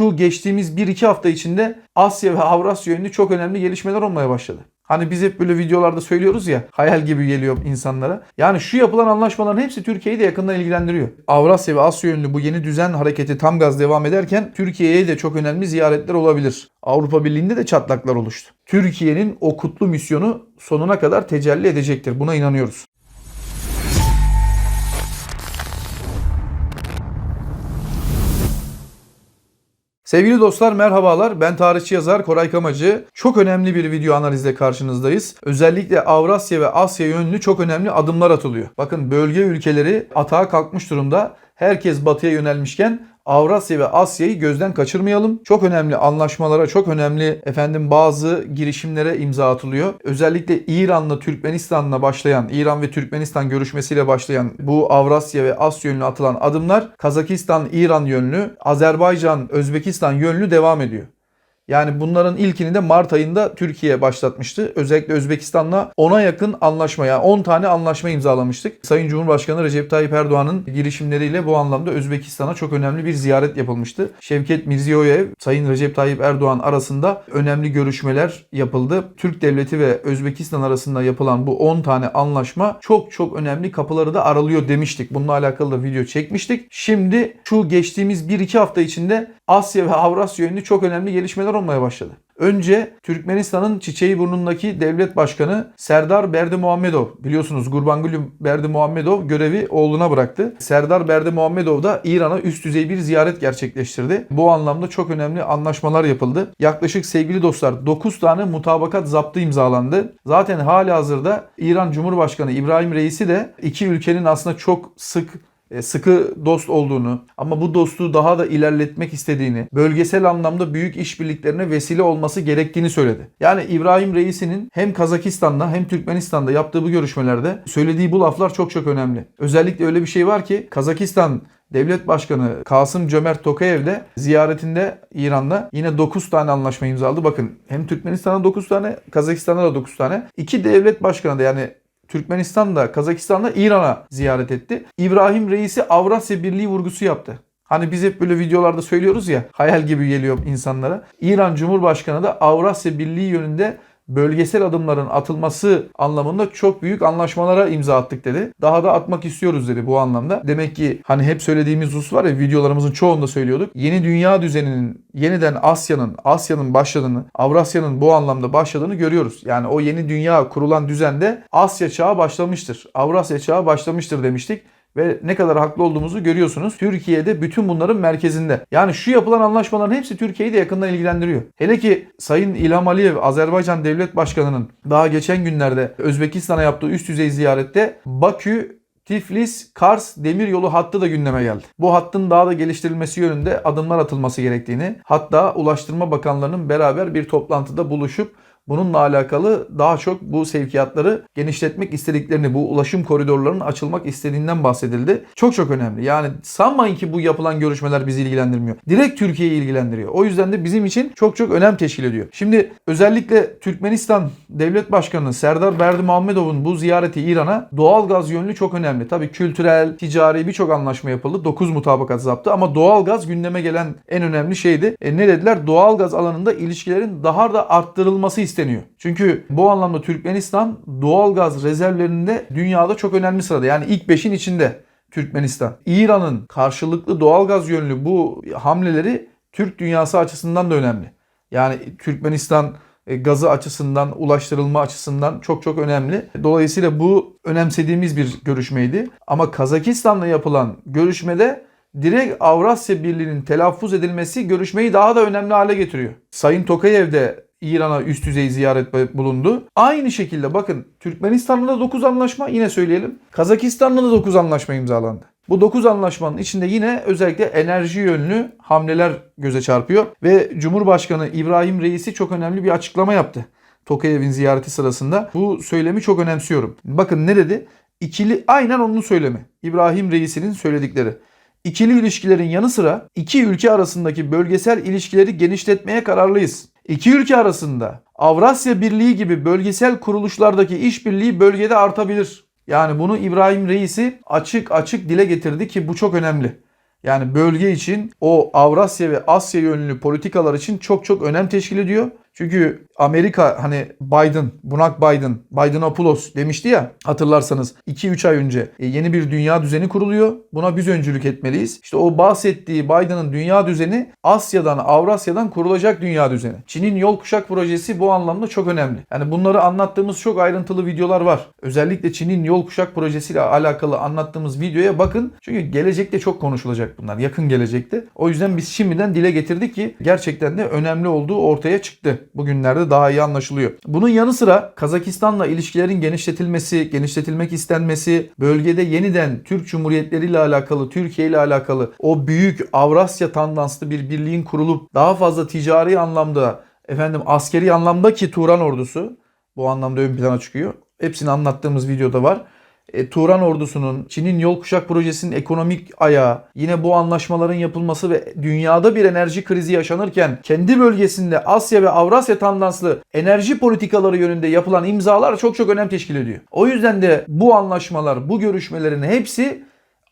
şu geçtiğimiz 1-2 hafta içinde Asya ve Avrasya yönlü çok önemli gelişmeler olmaya başladı. Hani biz hep böyle videolarda söylüyoruz ya hayal gibi geliyor insanlara. Yani şu yapılan anlaşmaların hepsi Türkiye'yi de yakından ilgilendiriyor. Avrasya ve Asya yönlü bu yeni düzen hareketi tam gaz devam ederken Türkiye'ye de çok önemli ziyaretler olabilir. Avrupa Birliği'nde de çatlaklar oluştu. Türkiye'nin o kutlu misyonu sonuna kadar tecelli edecektir. Buna inanıyoruz. Sevgili dostlar merhabalar. Ben tarihçi yazar Koray Kamacı. Çok önemli bir video analizle karşınızdayız. Özellikle Avrasya ve Asya yönlü çok önemli adımlar atılıyor. Bakın bölge ülkeleri atağa kalkmış durumda. Herkes batıya yönelmişken Avrasya ve Asya'yı gözden kaçırmayalım. Çok önemli anlaşmalara, çok önemli efendim bazı girişimlere imza atılıyor. Özellikle İran'la Türkmenistan'la başlayan, İran ve Türkmenistan görüşmesiyle başlayan bu Avrasya ve Asya yönlü atılan adımlar Kazakistan, İran yönlü, Azerbaycan, Özbekistan yönlü devam ediyor. Yani bunların ilkini de Mart ayında Türkiye başlatmıştı. Özellikle Özbekistan'la 10'a yakın anlaşma yani 10 tane anlaşma imzalamıştık. Sayın Cumhurbaşkanı Recep Tayyip Erdoğan'ın girişimleriyle bu anlamda Özbekistan'a çok önemli bir ziyaret yapılmıştı. Şevket Mirziyoyev, Sayın Recep Tayyip Erdoğan arasında önemli görüşmeler yapıldı. Türk Devleti ve Özbekistan arasında yapılan bu 10 tane anlaşma çok çok önemli kapıları da aralıyor demiştik. Bununla alakalı da video çekmiştik. Şimdi şu geçtiğimiz 1-2 hafta içinde Asya ve Avrasya yönlü çok önemli gelişmeler olmaya başladı. Önce Türkmenistan'ın Çiçeği devlet başkanı Serdar Berdi Muhammedov biliyorsunuz Gurbanguly Berdi Muhammedov görevi oğluna bıraktı. Serdar Berdi Muhammedov da İran'a üst düzey bir ziyaret gerçekleştirdi. Bu anlamda çok önemli anlaşmalar yapıldı. Yaklaşık sevgili dostlar 9 tane mutabakat zaptı imzalandı. Zaten hali hazırda İran Cumhurbaşkanı İbrahim Reisi de iki ülkenin aslında çok sık sıkı dost olduğunu ama bu dostluğu daha da ilerletmek istediğini, bölgesel anlamda büyük işbirliklerine vesile olması gerektiğini söyledi. Yani İbrahim Reisi'nin hem Kazakistan'da hem Türkmenistan'da yaptığı bu görüşmelerde söylediği bu laflar çok çok önemli. Özellikle öyle bir şey var ki Kazakistan Devlet Başkanı Kasım Cömert Tokayev de ziyaretinde İran'da yine 9 tane anlaşma imzaladı. Bakın hem Türkmenistan'a 9 tane, Kazakistan'a da 9 tane. İki devlet başkanı da yani Türkmenistan'da, Kazakistan'da İran'a ziyaret etti. İbrahim Reisi Avrasya Birliği vurgusu yaptı. Hani biz hep böyle videolarda söylüyoruz ya hayal gibi geliyor insanlara. İran Cumhurbaşkanı da Avrasya Birliği yönünde bölgesel adımların atılması anlamında çok büyük anlaşmalara imza attık dedi. Daha da atmak istiyoruz dedi bu anlamda. Demek ki hani hep söylediğimiz husus var ya videolarımızın çoğunda söylüyorduk. Yeni dünya düzeninin yeniden Asya'nın Asya'nın başladığını, Avrasya'nın bu anlamda başladığını görüyoruz. Yani o yeni dünya kurulan düzende Asya çağı başlamıştır. Avrasya çağı başlamıştır demiştik ve ne kadar haklı olduğumuzu görüyorsunuz. Türkiye'de bütün bunların merkezinde. Yani şu yapılan anlaşmaların hepsi Türkiye'yi de yakından ilgilendiriyor. Hele ki Sayın İlham Aliyev Azerbaycan Devlet Başkanı'nın daha geçen günlerde Özbekistan'a yaptığı üst düzey ziyarette Bakü Tiflis Kars demiryolu hattı da gündeme geldi. Bu hattın daha da geliştirilmesi yönünde adımlar atılması gerektiğini, hatta Ulaştırma Bakanlarının beraber bir toplantıda buluşup bununla alakalı daha çok bu sevkiyatları genişletmek istediklerini, bu ulaşım koridorlarının açılmak istediğinden bahsedildi. Çok çok önemli. Yani sanmayın ki bu yapılan görüşmeler bizi ilgilendirmiyor. Direkt Türkiye'yi ilgilendiriyor. O yüzden de bizim için çok çok önem teşkil ediyor. Şimdi özellikle Türkmenistan Devlet Başkanı Serdar Berdi Muhammedov'un bu ziyareti İran'a doğal gaz yönlü çok önemli. Tabii kültürel, ticari birçok anlaşma yapıldı. 9 mutabakat zaptı ama doğal gaz gündeme gelen en önemli şeydi. E ne dediler? Doğal gaz alanında ilişkilerin daha da arttırılması isteniyor isteniyor. Çünkü bu anlamda Türkmenistan doğal gaz rezervlerinde dünyada çok önemli sırada. Yani ilk 5'in içinde Türkmenistan. İran'ın karşılıklı doğal gaz yönlü bu hamleleri Türk dünyası açısından da önemli. Yani Türkmenistan e, gazı açısından, ulaştırılma açısından çok çok önemli. Dolayısıyla bu önemsediğimiz bir görüşmeydi. Ama Kazakistan'la yapılan görüşmede direkt Avrasya Birliği'nin telaffuz edilmesi görüşmeyi daha da önemli hale getiriyor. Sayın Tokayev de İran'a üst düzey ziyaret bulundu. Aynı şekilde bakın Türkmenistan'la da 9 anlaşma yine söyleyelim. Kazakistan'la da 9 anlaşma imzalandı. Bu 9 anlaşmanın içinde yine özellikle enerji yönlü hamleler göze çarpıyor ve Cumhurbaşkanı İbrahim Reisi çok önemli bir açıklama yaptı. Tokayev'in ziyareti sırasında. Bu söylemi çok önemsiyorum. Bakın ne dedi? İkili aynen onun söylemi. İbrahim Reisi'nin söyledikleri. İkili ilişkilerin yanı sıra iki ülke arasındaki bölgesel ilişkileri genişletmeye kararlıyız. İki ülke arasında Avrasya Birliği gibi bölgesel kuruluşlardaki işbirliği bölgede artabilir. Yani bunu İbrahim Reisi açık açık dile getirdi ki bu çok önemli. Yani bölge için o Avrasya ve Asya yönlü politikalar için çok çok önem teşkil ediyor. Çünkü Amerika hani Biden, Bunak Biden, Bidenopoulos demişti ya hatırlarsanız 2-3 ay önce e, yeni bir dünya düzeni kuruluyor. Buna biz öncülük etmeliyiz. İşte o bahsettiği Biden'ın dünya düzeni Asya'dan, Avrasya'dan kurulacak dünya düzeni. Çin'in yol kuşak projesi bu anlamda çok önemli. Yani bunları anlattığımız çok ayrıntılı videolar var. Özellikle Çin'in yol kuşak projesiyle alakalı anlattığımız videoya bakın. Çünkü gelecekte çok konuşulacak bunlar. Yakın gelecekte. O yüzden biz şimdiden dile getirdik ki gerçekten de önemli olduğu ortaya çıktı. Bugünlerde daha iyi anlaşılıyor. Bunun yanı sıra Kazakistan'la ilişkilerin genişletilmesi, genişletilmek istenmesi, bölgede yeniden Türk Cumhuriyetleri ile alakalı, Türkiye ile alakalı o büyük Avrasya tandanslı bir birliğin kurulup daha fazla ticari anlamda, efendim askeri anlamda ki Turan ordusu bu anlamda ön plana çıkıyor. Hepsini anlattığımız videoda var. E, Turan ordusunun, Çin'in yol kuşak projesinin ekonomik ayağı, yine bu anlaşmaların yapılması ve dünyada bir enerji krizi yaşanırken kendi bölgesinde Asya ve Avrasya tandanslı enerji politikaları yönünde yapılan imzalar çok çok önem teşkil ediyor. O yüzden de bu anlaşmalar, bu görüşmelerin hepsi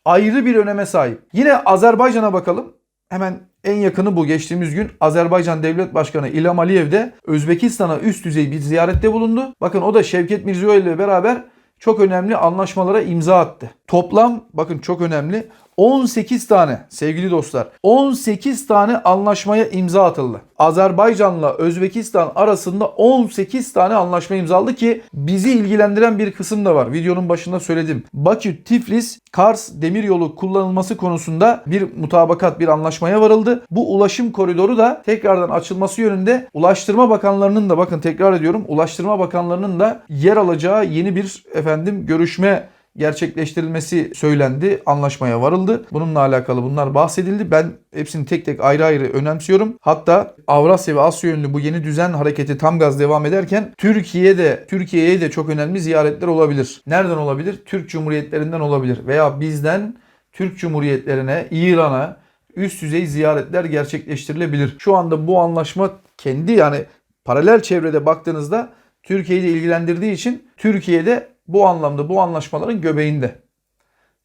ayrı bir öneme sahip. Yine Azerbaycan'a bakalım. Hemen en yakını bu. Geçtiğimiz gün Azerbaycan Devlet Başkanı İlham Aliyev de Özbekistan'a üst düzey bir ziyarette bulundu. Bakın o da Şevket Mirziyoyev ile beraber çok önemli anlaşmalara imza attı. Toplam bakın çok önemli 18 tane sevgili dostlar 18 tane anlaşmaya imza atıldı. Azerbaycan'la Özbekistan arasında 18 tane anlaşma imzaladı ki bizi ilgilendiren bir kısım da var. Videonun başında söyledim. Bakü, Tiflis, Kars demiryolu kullanılması konusunda bir mutabakat, bir anlaşmaya varıldı. Bu ulaşım koridoru da tekrardan açılması yönünde Ulaştırma Bakanlarının da bakın tekrar ediyorum Ulaştırma Bakanlarının da yer alacağı yeni bir efendim görüşme gerçekleştirilmesi söylendi. Anlaşmaya varıldı. Bununla alakalı bunlar bahsedildi. Ben hepsini tek tek ayrı ayrı önemsiyorum. Hatta Avrasya ve Asya yönlü bu yeni düzen hareketi tam gaz devam ederken Türkiye'de Türkiye'ye de çok önemli ziyaretler olabilir. Nereden olabilir? Türk Cumhuriyetlerinden olabilir veya bizden Türk Cumhuriyetlerine, İran'a üst düzey ziyaretler gerçekleştirilebilir. Şu anda bu anlaşma kendi yani paralel çevrede baktığınızda Türkiye'yi de ilgilendirdiği için Türkiye'de bu anlamda bu anlaşmaların göbeğinde.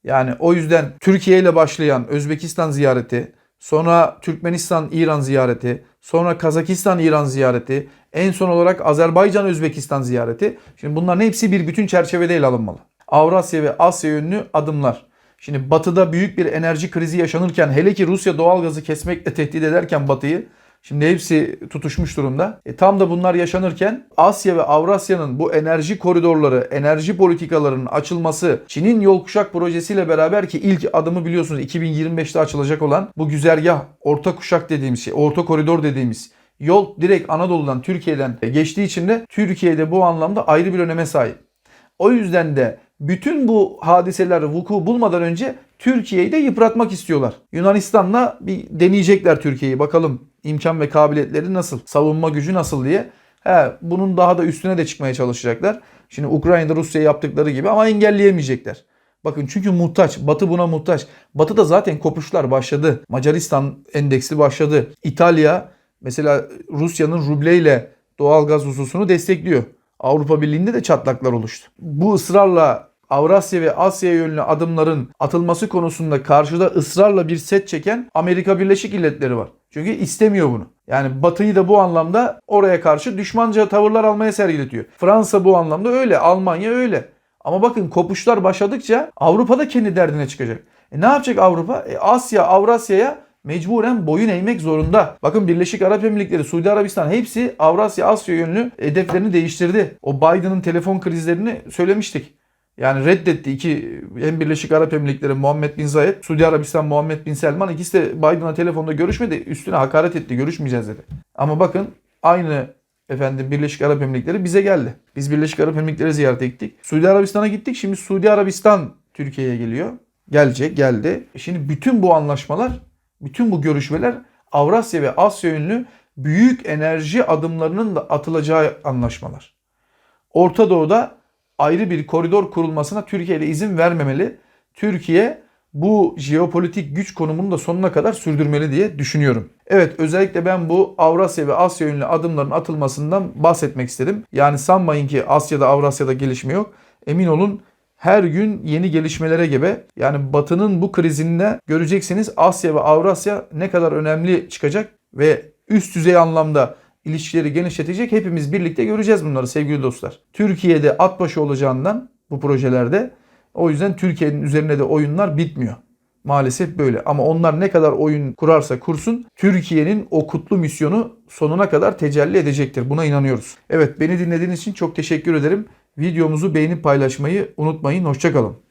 Yani o yüzden Türkiye ile başlayan Özbekistan ziyareti, sonra Türkmenistan İran ziyareti, sonra Kazakistan İran ziyareti, en son olarak Azerbaycan Özbekistan ziyareti. Şimdi bunların hepsi bir bütün çerçevede ele alınmalı. Avrasya ve Asya yönlü adımlar. Şimdi batıda büyük bir enerji krizi yaşanırken hele ki Rusya doğalgazı kesmekle tehdit ederken batıyı Şimdi hepsi tutuşmuş durumda. E, tam da bunlar yaşanırken Asya ve Avrasya'nın bu enerji koridorları, enerji politikalarının açılması, Çin'in yol kuşak projesiyle beraber ki ilk adımı biliyorsunuz 2025'te açılacak olan bu güzergah, orta kuşak dediğimiz şey, orta koridor dediğimiz yol direkt Anadolu'dan, Türkiye'den geçtiği için de Türkiye'de bu anlamda ayrı bir öneme sahip. O yüzden de bütün bu hadiseler vuku bulmadan önce Türkiye'yi de yıpratmak istiyorlar. Yunanistan'la bir deneyecekler Türkiye'yi. Bakalım imkan ve kabiliyetleri nasıl, savunma gücü nasıl diye. He, bunun daha da üstüne de çıkmaya çalışacaklar. Şimdi Ukrayna'da Rusya'ya yaptıkları gibi ama engelleyemeyecekler. Bakın çünkü muhtaç. Batı buna muhtaç. Batı da zaten kopuşlar başladı. Macaristan endeksi başladı. İtalya mesela Rusya'nın rubleyle doğalgaz hususunu destekliyor. Avrupa Birliği'nde de çatlaklar oluştu. Bu ısrarla Avrasya ve Asya yönlü adımların atılması konusunda karşıda ısrarla bir set çeken Amerika Birleşik Devletleri var. Çünkü istemiyor bunu. Yani Batı'yı da bu anlamda oraya karşı düşmanca tavırlar almaya sergiletiyor. Fransa bu anlamda öyle, Almanya öyle. Ama bakın kopuşlar başladıkça Avrupa da kendi derdine çıkacak. E ne yapacak Avrupa? E Asya, Avrasya'ya mecburen boyun eğmek zorunda. Bakın Birleşik Arap Emirlikleri, Suudi Arabistan hepsi Avrasya, Asya yönlü hedeflerini değiştirdi. O Biden'ın telefon krizlerini söylemiştik. Yani reddetti iki hem Birleşik Arap Emirlikleri Muhammed Bin Zayed, Suudi Arabistan Muhammed Bin Selman ikisi de Biden'a telefonda görüşmedi. Üstüne hakaret etti. Görüşmeyeceğiz dedi. Ama bakın aynı efendim Birleşik Arap Emirlikleri bize geldi. Biz Birleşik Arap Emirlikleri ziyarete gittik. Suudi Arabistan'a gittik. Şimdi Suudi Arabistan Türkiye'ye geliyor. Gelecek, geldi. Şimdi bütün bu anlaşmalar, bütün bu görüşmeler Avrasya ve Asya yönlü büyük enerji adımlarının da atılacağı anlaşmalar. Orta Doğu'da ayrı bir koridor kurulmasına Türkiye ile izin vermemeli. Türkiye bu jeopolitik güç konumunu da sonuna kadar sürdürmeli diye düşünüyorum. Evet özellikle ben bu Avrasya ve Asya yönlü adımların atılmasından bahsetmek istedim. Yani sanmayın ki Asya'da Avrasya'da gelişme yok. Emin olun her gün yeni gelişmelere gebe. Yani Batı'nın bu krizinde göreceksiniz Asya ve Avrasya ne kadar önemli çıkacak ve üst düzey anlamda ilişkileri genişletecek. Hepimiz birlikte göreceğiz bunları sevgili dostlar. Türkiye'de at başı olacağından bu projelerde o yüzden Türkiye'nin üzerine de oyunlar bitmiyor. Maalesef böyle. Ama onlar ne kadar oyun kurarsa kursun Türkiye'nin o kutlu misyonu sonuna kadar tecelli edecektir. Buna inanıyoruz. Evet beni dinlediğiniz için çok teşekkür ederim. Videomuzu beğenip paylaşmayı unutmayın. Hoşçakalın.